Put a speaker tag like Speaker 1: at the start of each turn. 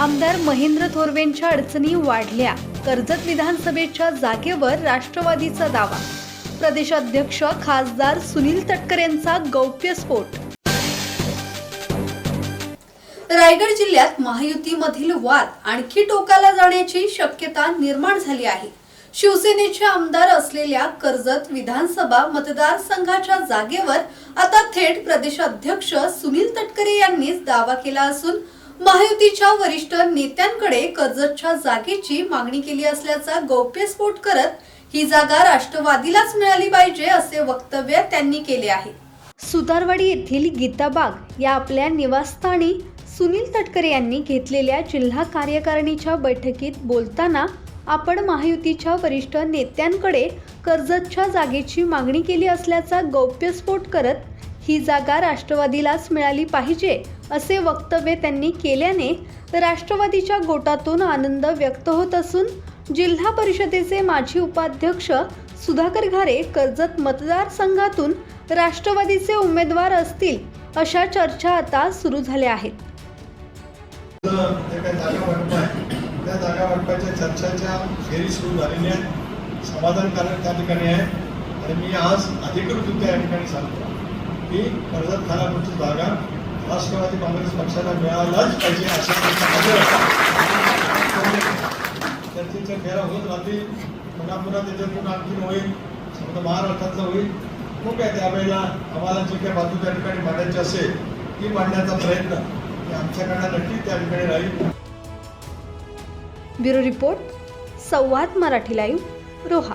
Speaker 1: आमदार महेंद्र थोरवेंच्या अडचणी वाढल्या. कर्जत विधानसभेच्या जागेवर राष्ट्रवादीचा दावा. प्रदेशाध्यक्ष खासदार सुनील तटकरेंचा गौप्यस्फोट रायगड जिल्ह्यात महायुतीमधील वाद आणखी टोकाला जाण्याची शक्यता निर्माण झाली आहे. शिवसेनेचे आमदार असलेल्या कर्जत विधानसभा मतदारसंघाच्या जागेवर आता थेट प्रदेशाध्यक्ष सुनील तटकरे यांनीच दावा केला असून महायुतीच्या वरिष्ठ नेत्यांकडे कर्जतच्या जागेची मागणी केली असल्याचा गौप्यस्फोट करत ही जागा राष्ट्रवादीलाच मिळाली पाहिजे असे वक्तव्य त्यांनी केले आहे. सुतारवाडी येथील गीताबाग या आपल्या निवासस्थानी सुनील तटकरे यांनी घेतलेल्या जिल्हा कार्यकारिणीच्या बैठकीत बोलताना आपण महायुतीच्या वरिष्ठ नेत्यांकडे कर्जतच्या जागेची मागणी केली असल्याचा गौप्यस्फोट करत ही जागा राष्ट्रवादीलाच मिळाली पाहिजे असे वक्तव्य त्यांनी केल्याने राष्ट्रवादीच्या गोटातून आनंद व्यक्त होत असून जिल्हा परिषदेचे माजी उपाध्यक्ष सुधाकर घारे कर्जत मतदारसंघातून राष्ट्रवादीचे उमेदवार असतील अशा चर्चा आता सुरू झाल्या आहेत.
Speaker 2: त्या जागा वाटपाच्या चर्चाच्या फेरी सुरू झालेल्या आहे समाधानकारक त्या ठिकाणी आहे. आणि मी आज अधिकृतरित्या या ठिकाणी सांगतो की कर्जत खानापूरची जागा राष्ट्रवादी काँग्रेस पक्षाला मिळायलाच पाहिजे अशा चर्चेच्या फेऱ्या होत. राहतील पुन्हा पुन्हा त्याच्यातून आणखी होईल समजा महाराष्ट्रातलं होईल खूप काय त्यावेळेला आम्हाला जी काही बाजू त्या ठिकाणी मांडायची असेल ती मांडण्याचा प्रयत्न आमच्याकडे आमच्याकडनं नक्की त्या ठिकाणी राहील.
Speaker 1: Bureau report Samvad Marathi live Roha.